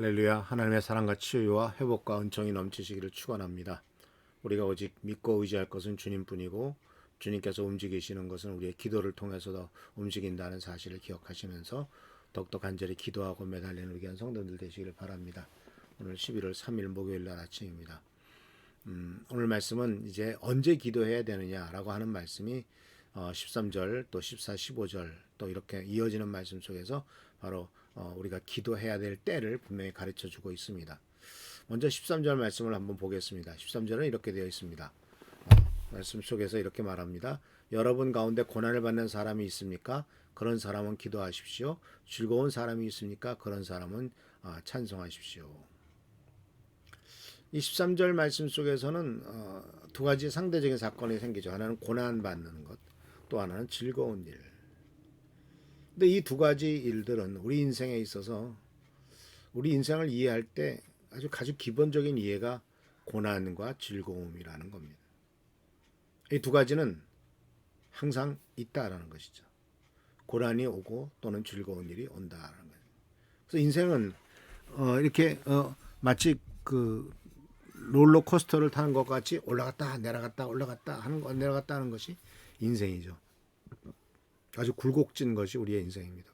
할렐루야 하나님의 사랑과 치유와 회복과 은총이 넘치시기를 축원합니다. 우리가 오직 믿고 의지할 것은 주님뿐이고 주님께서 움직이시는 것은 우리의 기도를 통해서도 움직인다는 사실을 기억하시면서 더욱더 간절히 기도하고 매달리는 우리 성도들 되시기를 바랍니다. 오늘 11월 3일 목요일 날 아침입니다. 음, 오늘 말씀은 이제 언제 기도해야 되느냐라고 하는 말씀이 어, 13절 또 14, 15절 또 이렇게 이어지는 말씀 속에서 바로 어, 우리가 기도해야 될 때를 분명히 가르쳐 주고 있습니다. 먼저 13절 말씀을 한번 보겠습니다. 13절은 이렇게 되어 있습니다. 어, 말씀 속에서 이렇게 말합니다. 여러분 가운데 고난을 받는 사람이 있습니까? 그런 사람은 기도하십시오. 즐거운 사람이 있습니까? 그런 사람은 아, 찬송하십시오. 이 13절 말씀 속에서는 어, 두 가지 상대적인 사건이 생기죠. 하나는 고난 받는 것, 또 하나는 즐거운 일. 근데 이 두 가지 일들은 우리 인생에 있어서 우리 인생을 이해할 때 아주 아주 기본적인 이해가 고난과 즐거움이라는 겁니다. 이 두 가지는 항상 있다라는 것이죠. 고난이 오고 또는 즐거운 일이 온다라는 거예요. 그래서 인생은 어, 이렇게 어, 마치 그 롤러코스터를 타는 것 같이 올라갔다 내려갔다 올라갔다 하는 거 내려갔다 하는 것이 인생이죠. 아주 굴곡진 것이 우리의 인생입니다.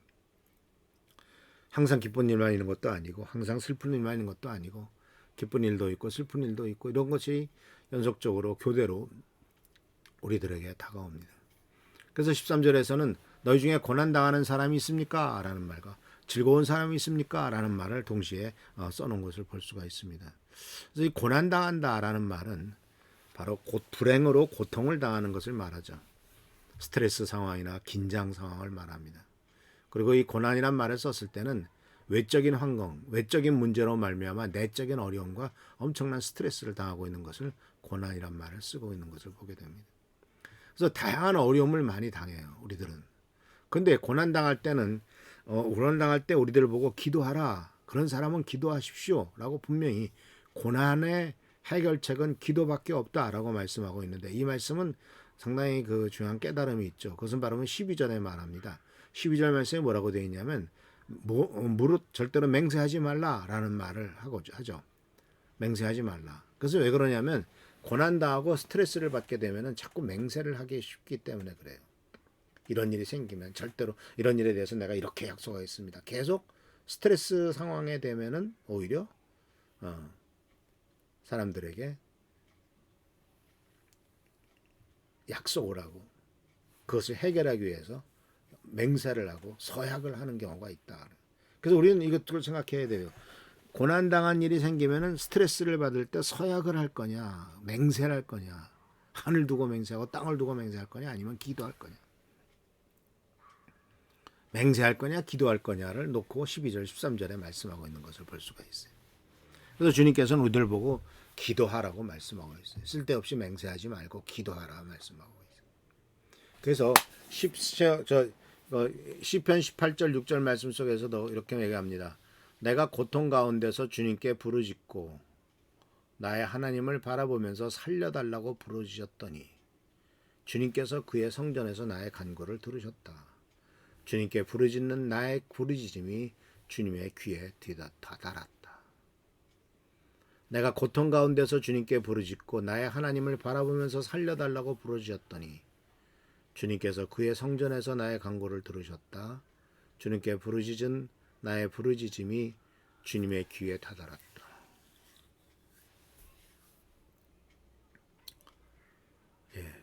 항상 기쁜 일만 있는 것도 아니고 항상 슬픈 일만 있는 것도 아니고 기쁜 일도 있고 슬픈 일도 있고 이런 것이 연속적으로 교대로 우리들에게 다가옵니다. 그래서 13절에서는 너희 중에 고난 당하는 사람이 있습니까? 라는 말과 즐거운 사람이 있습니까? 라는 말을 동시에 어, 써놓은 것을 볼 수가 있습니다. 그래서 이 고난 당한다라는 말은 바로 곧 불행으로 고통을 당하는 것을 말하죠. 스트레스 상황이나 긴장 상황을 말합니다. 그리고 이 고난이란 말을 썼을 때는 외적인 환경, 외적인 문제로 말미암아 내적인 어려움과 엄청난 스트레스를 당하고 있는 것을 고난이란 말을 쓰고 있는 것을 보게 됩니다. 그래서 다양한 어려움을 많이 당해요, 우리들은. 근데 고난 당할 때는 어, 고난 당할 때 우리들을 보고 기도하라. 그런 사람은 기도하십시오라고 분명히 고난의 해결책은 기도밖에 없다라고 말씀하고 있는데 이 말씀은 상당히 그 중요한 깨달음이 있죠. 그것은 바로 12절에 말합니다. 12절 말씀에 뭐라고 되어 있냐면 뭐, 무릇 절대로 맹세하지 말라라는 말을 하고 하죠. 맹세하지 말라. 그래서 왜 그러냐면 고난 당하고 스트레스를 받게 되면은 자꾸 맹세를 하기 쉽기 때문에 그래요. 이런 일이 생기면 절대로 이런 일에 대해서 내가 이렇게 약속하겠습니다. 계속 스트레스 상황에 되면은 오히려 어, 사람들에게 약속을 하고 그것을 해결하기 위해서 맹세를 하고 서약을 하는 경우가 있다. 그래서 우리는 이것들을 생각해야 돼요. 고난 당한 일이 생기면은 스트레스를 받을 때 서약을 할 거냐, 맹세를 할 거냐, 하늘 두고 맹세하고 땅을 두고 맹세할 거냐, 아니면 기도할 거냐. 맹세할 거냐, 기도할 거냐를 놓고 12절, 13절에 말씀하고 있는 것을 볼 수가 있어요. 그래서 주님께서는 우리들 보고 기도하라고 말씀하고 있어요. 쓸데없이 맹세하지 말고 기도하라 말씀하고 있어요. 그래서 10, 저, 어, 시편 18절 6절 말씀 속에서도 이렇게 얘기합니다. 내가 고통 가운데서 주님께 부르짖고 나의 하나님을 바라보면서 살려달라고 부르짖었더니 주님께서 그의 성전에서 나의 간구를 들으셨다. 주님께 부르짖는 나의 부르짖음이 주님의 귀에 뒤닿았다. 내가 고통 가운데서 주님께 부르짖고 나의 하나님을 바라보면서 살려달라고 부르짖었더니 주님께서 그의 성전에서 나의 간구를 들으셨다. 주님께 부르짖은 나의 부르짖음이 주님의 귀에 다다랐다. 예.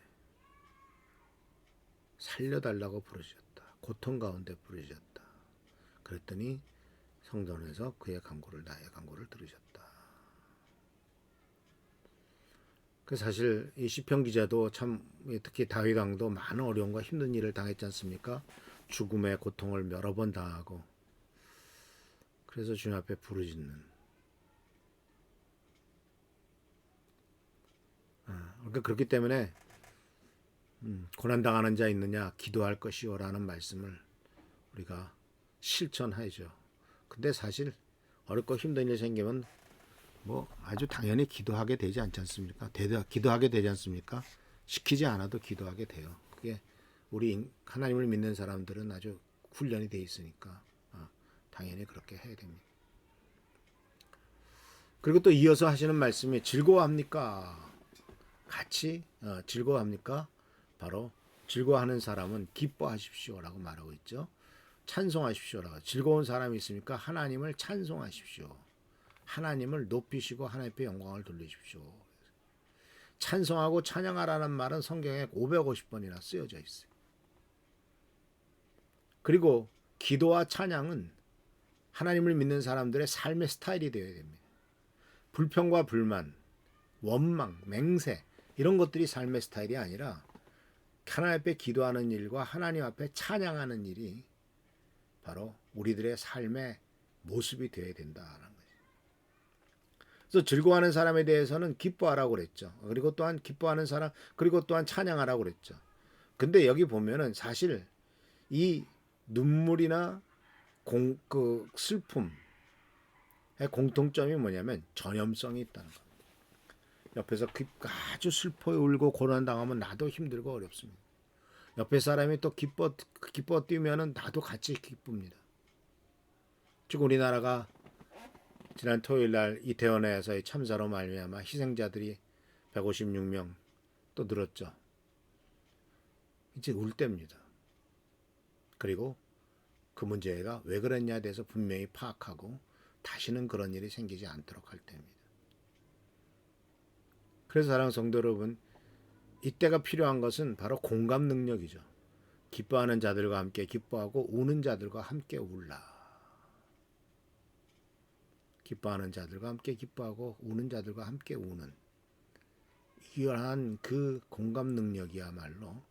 살려달라고 부르짖었다. 고통 가운데 부르짖었다. 그랬더니 성전에서 그의 간구를 나의 간구를 들으셨다. 그 사실 이 시편 기자도 참 특히 다윗 왕도 많은 어려움과 힘든 일을 당했지 않습니까? 죽음의 고통을 여러 번 당하고 그래서 주님 앞에 부르짖는 아, 그러니까 그렇기 때문에 음, 고난 당하는 자 있느냐 기도할 것이요라는 말씀을 우리가 실천하죠. 근데 사실 어렵고 힘든 일 생기면 뭐 아주 당연히 기도하게 되지 않지 않습니까? 기도하게 되지 않습니까? 시키지 않아도 기도하게 돼요. 그게 우리 하나님을 믿는 사람들은 아주 훈련이 돼 있으니까 어, 당연히 그렇게 해야 됩니다. 그리고 또 이어서 하시는 말씀이 즐거워합니까? 같이 어, 즐거워합니까? 바로 즐거워하는 사람은 기뻐하십시오라고 말하고 있죠. 찬송하십시오라고. 즐거운 사람이 있습니까? 하나님을 찬송하십시오. 하나님을 높이시고 하나님 앞에 영광을 돌리십시오. 찬송하고 찬양하라는 말은 성경에 550번이나 쓰여져 있어요. 그리고 기도와 찬양은 하나님을 믿는 사람들의 삶의 스타일이 되어야 됩니다. 불평과 불만, 원망, 맹세 이런 것들이 삶의 스타일이 아니라 하나님 앞에 기도하는 일과 하나님 앞에 찬양하는 일이 바로 우리들의 삶의 모습이 되어야 거죠. 그래서 즐거워하는 사람에 대해서는 기뻐하라고 그랬죠. 그리고 또한 기뻐하는 사람 그리고 또한 찬양하라고 그랬죠. 근데 여기 보면은 사실 이 눈물이나 공, 그 슬픔의 공통점이 뭐냐면 전염성이 있다는 겁니다. 옆에서 그 아주 슬퍼 울고 고난 당하면 나도 힘들고 어렵습니다. 옆에 사람이 또 기뻐 기뻐 뛰면은 나도 같이 기쁩니다. 즉 우리나라가 지난 토요일 날 이태원에서의 참사로 말미암아 희생자들이 156명 또 늘었죠. 이제 울 때입니다. 그리고 그 문제가 왜 그랬냐에 대해서 분명히 파악하고 다시는 그런 일이 생기지 않도록 할 때입니다. 그래서 사랑하는 성도 여러분, 이때가 필요한 것은 바로 공감 능력이죠. 기뻐하는 자들과 함께 기뻐하고 우는 자들과 함께 울라. 기뻐하는 자들과 함께 기뻐하고 우는 자들과 함께 우는 이러한 그 공감 능력이야말로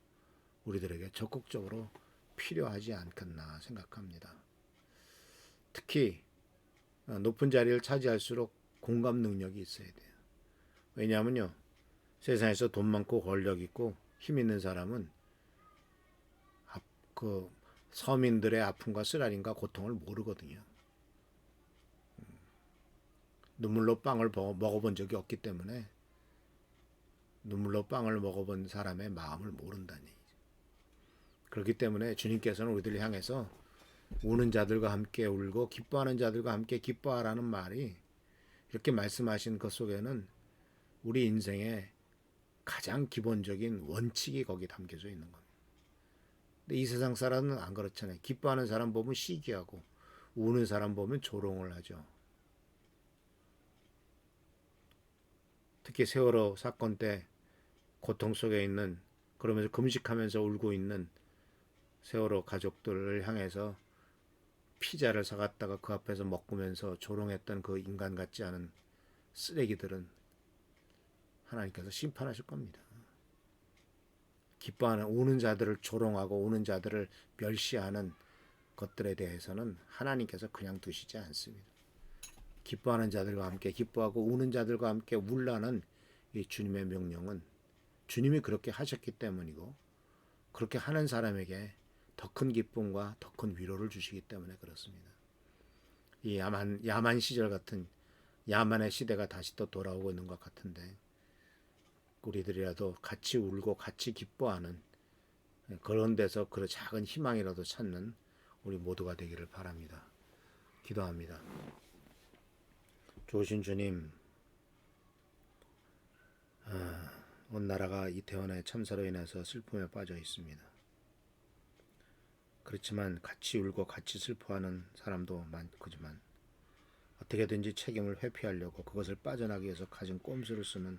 우리들에게 적극적으로 필요하지 않겠나 생각합니다. 특히 어, 높은 자리를 차지할수록 공감 능력이 있어야 돼요. 왜냐하면요. 세상에서 돈 많고 권력 있고 힘 있는 사람은 그 서민들의 아픔과 쓰라림과 고통을 모르거든요. 음, 눈물로 빵을 먹어본 적이 없기 때문에 눈물로 빵을 먹어본 사람의 마음을 모른다니. 그렇기 때문에 주님께서는 우리들을 향해서 우는 자들과 함께 울고 기뻐하는 자들과 함께 기뻐하라는 말이 이렇게 말씀하신 것 속에는 우리 인생의 가장 기본적인 원칙이 거기 담겨져 있는 겁니다. 근데 이 세상 사람은 안 그렇잖아요. 기뻐하는 사람 보면 시기하고 우는 사람 보면 조롱을 하죠. 특히 세월호 사건 때 고통 속에 있는 그러면서 금식하면서 울고 있는 세월호 가족들을 향해서 피자를 사갔다가 그 앞에서 먹으면서 조롱했던 그 인간 같지 않은 쓰레기들은 하나님께서 심판하실 겁니다. 기뻐하는 우는 자들을 조롱하고 우는 자들을 멸시하는 것들에 대해서는 하나님께서 그냥 두시지 않습니다. 기뻐하는 자들과 함께 기뻐하고 우는 자들과 함께 울라는 이 주님의 명령은 주님이 그렇게 하셨기 때문이고 그렇게 하는 사람에게 더 큰 기쁨과 더 큰 위로를 주시기 때문에 그렇습니다. 이 야만 야만 시절 같은 야만의 시대가 다시 또 돌아오고 있는 것 같은데 우리들이라도 같이 울고 같이 기뻐하는 그런 데서 그 작은 희망이라도 찾는 우리 모두가 되기를 바랍니다. 기도합니다. 좋으신 주님, 아, 온 나라가 이태원의 참사로 인해서 슬픔에 빠져 있습니다. 그렇지만 같이 울고 같이 슬퍼하는 사람도 많지만 어떻게든지 책임을 회피하려고 그것을 빠져나기 위해서 가진 꼼수를 쓰는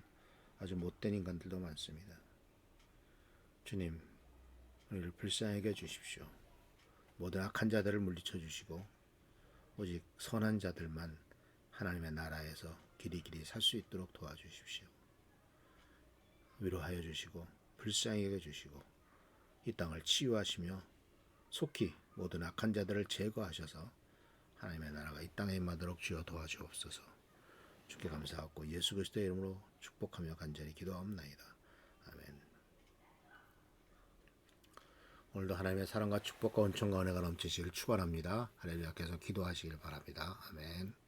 아주 못된 인간들도 많습니다. 주님, 우리를 불쌍하게 해 주십시오. 모든 악한 자들을 물리쳐 주시고 오직 선한 자들만 하나님의 나라에서 길이 길이 살 수 있도록 도와주십시오. 위로하여 주시고 불쌍하게 해 주시고 이 땅을 치유하시며 속히 모든 악한 자들을 제거하셔서 하나님의 나라가 이 땅에 임하도록 주여 도와주옵소서. 주께 감사하고 예수 그리스도의 이름으로 축복하며 간절히 기도하옵나이다. 아멘. 오늘도 하나님의 사랑과 축복과 은총과 은혜가 넘치시길 축원합니다. 할렐루야께서 기도하시길 바랍니다. 아멘.